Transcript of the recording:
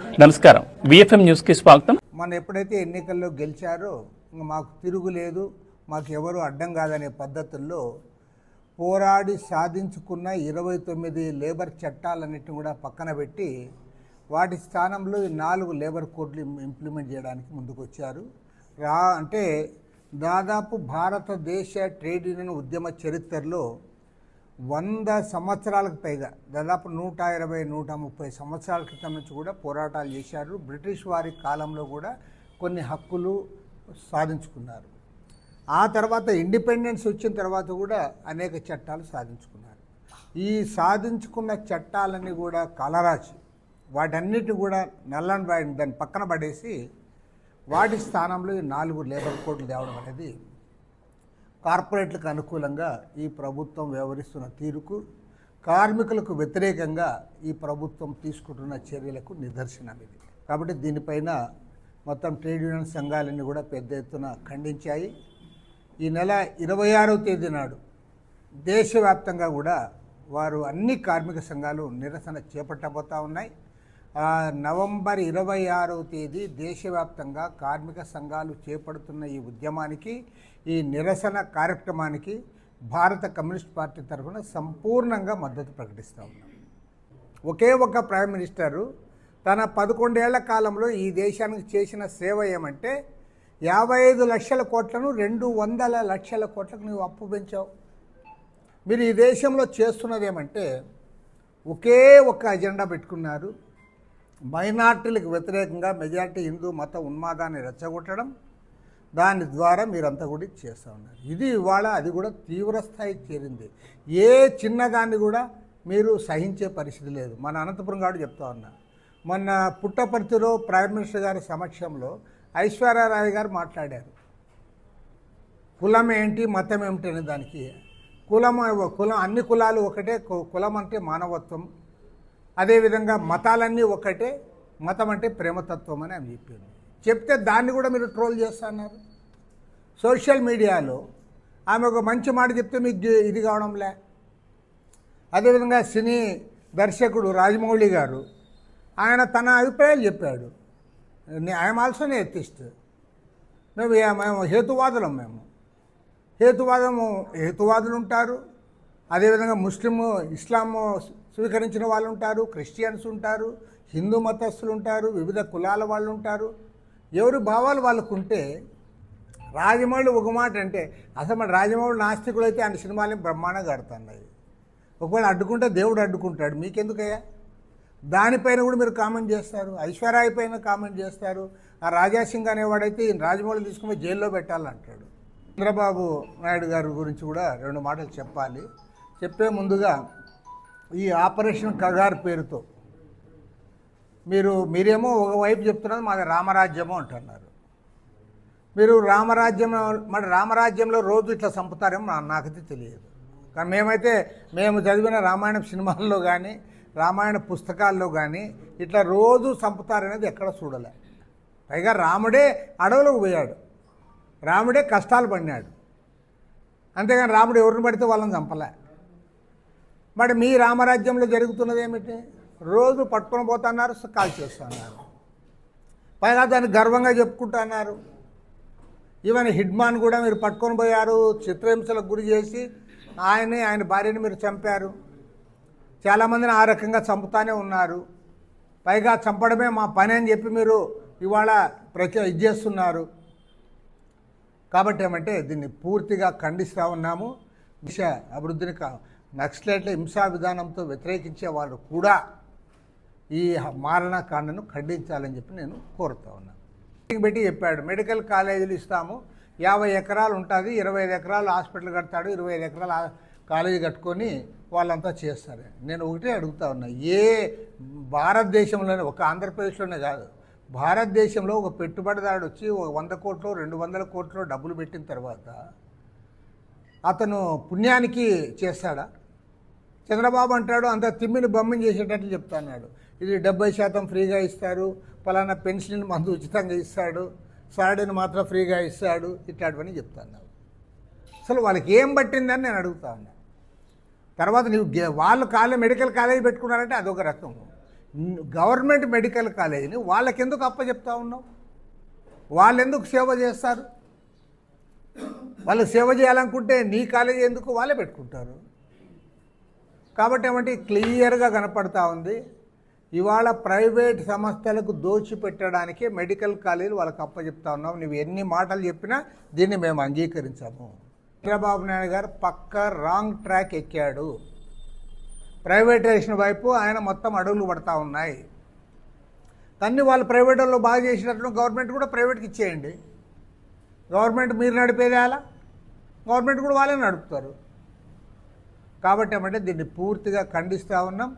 నమస్కారం. విఎఫ్ఎం న్యూస్కి స్వాగతం. మన ఎప్పుడైతే ఎన్నికల్లో గెలిచారో మాకు తిరుగులేదు మాకు ఎవరు అడ్డం కాదనే పద్ధతుల్లో పోరాడి సాధించుకున్న ఇరవై తొమ్మిది లేబర్ చట్టాలన్నిటిని కూడా పక్కన పెట్టి వాటి స్థానంలో ఈ నాలుగు లేబర్ కోడ్లు ఇంప్లిమెంట్ చేయడానికి ముందుకు వచ్చారు రా అంటే దాదాపు భారతదేశ ట్రేడ్ యూనియన్ ఉద్యమ చరిత్రలో వంద సంవత్సరాలకు పైగా దాదాపు నూట ఇరవై నూట ముప్పై సంవత్సరాల క్రితం నుంచి కూడా పోరాటాలు చేశారు. బ్రిటిష్ వారి కాలంలో కూడా కొన్ని హక్కులు సాధించుకున్నారు. ఆ తర్వాత ఇండిపెండెన్స్ వచ్చిన తర్వాత కూడా అనేక చట్టాలు సాధించుకున్నారు. ఈ సాధించుకున్న చట్టాలన్నీ కూడా కలరాచి వాటన్నిటి కూడా నల్లని దాన్ని పక్కన పడేసి వాటి స్థానంలో ఈ నాలుగు లేబర్ కోడ్లు తేవడం అనేది కార్పొరేట్లకు అనుకూలంగా ఈ ప్రభుత్వం వ్యవహరిస్తున్న తీరుకు కార్మికులకు వ్యతిరేకంగా ఈ ప్రభుత్వం తీసుకుంటున్న చర్యలకు నిదర్శనం ఇది. కాబట్టి దీనిపైన మొత్తం ట్రేడ్ యూనియన్ సంఘాలన్నీ కూడా పెద్ద ఎత్తున ఖండించాయి. ఈ నెల ఇరవై ఆరవ తేదీ నాడు దేశవ్యాప్తంగా కూడా వారు అన్ని కార్మిక సంఘాలు నిరసన చేపట్టబోతా ఉన్నాయి. నవంబర్ ఇరవై ఆరవ తేదీ దేశవ్యాప్తంగా కార్మిక సంఘాలు చేపడుతున్న ఈ ఉద్యమానికి ఈ నిరసన కార్యక్రమానికి భారత కమ్యూనిస్ట్ పార్టీ తరఫున సంపూర్ణంగా మద్దతు ప్రకటిస్తూ ఉన్నాం. ఒకే ఒక ప్రైమ్ మినిస్టరు తన పదకొండేళ్ళ కాలంలో ఈ దేశానికి చేసిన సేవ ఏమంటే యాభై ఐదు లక్షల కోట్లను రెండు వందల లక్షల కోట్లకు నువ్వు అప్పు పెంచావు. మీరు ఈ దేశంలో చేస్తున్నది ఏమంటే ఒకే ఒక అజెండా పెట్టుకున్నారు. మైనార్టీలకు వ్యతిరేకంగా మెజారిటీ హిందూ మత ఉన్మాదాన్ని రెచ్చగొట్టడం దాని ద్వారా మీరంతా కూడా చేస్తూ ఉన్నారు. ఇది ఇవాళ అది కూడా తీవ్ర స్థాయికి చేరింది. ఏ చిన్నదాన్ని కూడా మీరు సహించే పరిస్థితి లేదు. మన అనంతపురం గారు చెప్తా ఉన్నా మొన్న పుట్టపర్తిలో ప్రైమ్ మినిస్టర్ గారి సమక్షంలో ఐశ్వర్యారాయ్ గారు మాట్లాడారు. కులం ఏంటి మతం ఏమిటి అనే దానికి. కులం కులం అన్ని కులాలు ఒకటే. కు- కులం అంటే మానవత్వం. అదేవిధంగా మతాలన్నీ ఒకటే. మతం అంటే ప్రేమతత్వం అని ఆమె చెప్పింది. చెప్తే దాన్ని కూడా మీరు ట్రోల్ చేస్తున్నారు. సోషల్ మీడియాలో ఆమె ఒక మంచి మాట చెప్తే మీకు ఇది కావడంలే. అదేవిధంగా సినీ దర్శకుడు రాజమౌళి గారు ఆయన తన అభిప్రాయాలు చెప్పాడు. ఐఎమ్ ఆల్సో ఎత్తిస్ట్ మేము మేము హేతువాదులం మేము. హేతువాదము హేతువాదులు ఉంటారు. అదేవిధంగా ముస్లిము ఇస్లాము స్వీకరించిన వాళ్ళు ఉంటారు క్రిస్టియన్స్ ఉంటారు హిందూ మతస్థులు ఉంటారు వివిధ కులాల వాళ్ళు ఉంటారు ఎవరి భావాలు వాళ్ళకు ఉంటే రాజమౌళి ఒక మాట అంటే అసలు మన రాజమౌళి నాస్తికులు అయితే ఆయన సినిమాలు బ్రహ్మాండంగా ఆడుతున్నాయి. ఒకవేళ అడ్డుకుంటే దేవుడు అడ్డుకుంటాడు మీకెందుకయ్యా? దానిపైన కూడా మీరు కామెంట్ చేస్తారు ఐశ్వర్యాయ పైన కామెంట్ చేస్తారు. ఆ రాజాసింగ్ అనేవాడైతే ఈయన రాజమౌళి తీసుకుని జైల్లో పెట్టాలంటాడు. చంద్రబాబు నాయుడు గారి గురించి కూడా రెండు మాటలు చెప్పాలి. చెప్పే ముందుగా ఈ ఆపరేషన్ కగార్ పేరుతో. మీరు మీరేమో ఒకవైపు చెప్తున్నారు మాది రామరాజ్యము అంటున్నారు. మీరు రామరాజ్యం మరి రామరాజ్యంలో రోజు ఇట్లా చంపుతారేమో నాకైతే తెలియదు. కానీ మేమైతే మేము చదివిన రామాయణ సినిమాల్లో కానీ రామాయణ పుస్తకాల్లో కానీ ఇట్లా రోజు చంపుతారనేది ఎక్కడ చూడలే. పైగా రాముడే అడవులకు పోయాడు. రాముడే కష్టాలు పడినాడు. అంతేగాని రాముడు ఎవరిని పడితే వాళ్ళని చంపలే. మరి మీ రామరాజ్యంలో జరుగుతున్నది ఏమిటి? రోజు పట్టుకొని పోతున్నారు కాల్ చేస్తున్నారు. పైగా దాన్ని గర్వంగా చెప్పుకుంటున్నారు. ఈవెన్ హిడ్మాన్ కూడా మీరు పట్టుకొని పోయారు చిత్రహింసలకు గురి చేసి ఆయన్ని ఆయన భార్యని మీరు చంపారు. చాలామందిని ఆ రకంగా చంపుతానే ఉన్నారు. పైగా చంపడమే మా పని అని చెప్పి మీరు ఇవాళ ప్రతి ఇది చేస్తున్నారు. కాబట్టి ఏమంటే దీన్ని పూర్తిగా ఖండిస్తూ ఉన్నాము. దిశ అభివృద్ధిని కా నక్సలైట్ల హింసా విధానంతో వ్యతిరేకించే వాళ్ళు కూడా ఈ మారణకాండను ఖండించాలని చెప్పి నేను కోరుతా ఉన్నాను. పెట్టి చెప్పాడు మెడికల్ కాలేజీలు ఇస్తాము. యాభై ఎకరాలు ఉంటుంది ఇరవై ఐదు ఎకరాలు హాస్పిటల్ కడతాడు ఇరవై ఐదు ఎకరాలు కాలేజీ కట్టుకొని వాళ్ళంతా చేస్తారు. నేను ఒకటే అడుగుతా ఉన్నా ఏ భారతదేశంలోనే ఒక ఆంధ్రప్రదేశ్లోనే కాదు భారతదేశంలో ఒక పెట్టుబడిదారుడు వచ్చి ఒక వంద కోట్లు రెండు వందల కోట్లు డబ్బులు పెట్టిన తర్వాత అతను పుణ్యానికి చేస్తాడా? చంద్రబాబు అంటాడు అంత తిమ్మిని బొమ్మని చేసేటట్లు చెప్తున్నాడు. ఇది డెబ్బై శాతం ఫ్రీగా ఇస్తారు పలానా పెన్షన్ మందు ఉచితంగా ఇస్తాడు సాడీని మాత్రం ఫ్రీగా ఇస్తాడు ఇట్లాంటివన్నీ చెప్తాను అసలు వాళ్ళకి ఏం పట్టిందని నేను అడుగుతా ఉన్నా. తర్వాత నువ్వు గే- వాళ్ళు కాలేజ్ మెడికల్ కాలేజ్ పెట్టుకున్నారంటే అదొక రకం. గవర్నమెంట్ మెడికల్ కాలేజీని వాళ్ళకెందుకు అప్పచెప్తా ఉన్నావు? వాళ్ళు ఎందుకు సేవ చేస్తారు? వాళ్ళు సేవ చేయాలనుకుంటే నీ కాలేజీ ఎందుకు? వాళ్ళే పెట్టుకుంటారు. కాబట్టి ఏమంటే క్లియర్గా కనపడతా ఉంది. ఇవాళ ప్రైవేట్ సంస్థలకు దోచిపెట్టడానికి మెడికల్ కాలేజీలు వాళ్ళకి అప్పచెప్తా ఉన్నాం. నువ్వు ఎన్ని మాటలు చెప్పినా దీన్ని మేము అంగీకరించాము. చంద్రబాబు నాయుడు గారు పక్క రాంగ్ ట్రాక్ ఎక్కాడు. ప్రైవేటైజేషన్ వైపు ఆయన మొత్తం అడుగులు పడతా ఉన్నాయి. కానీ వాళ్ళు ప్రైవేట్ వాళ్ళు బాగా చేసినట్లు గవర్నమెంట్ కూడా ప్రైవేట్కి ఇచ్చేయండి. గవర్నమెంట్ మీరు నడిపేది అలా గవర్నమెంట్ కూడా వాళ్ళే నడుపుతారు. కాబట్టి ఏమంటే దీన్ని పూర్తిగా ఖండిస్తూ ఉన్నాం.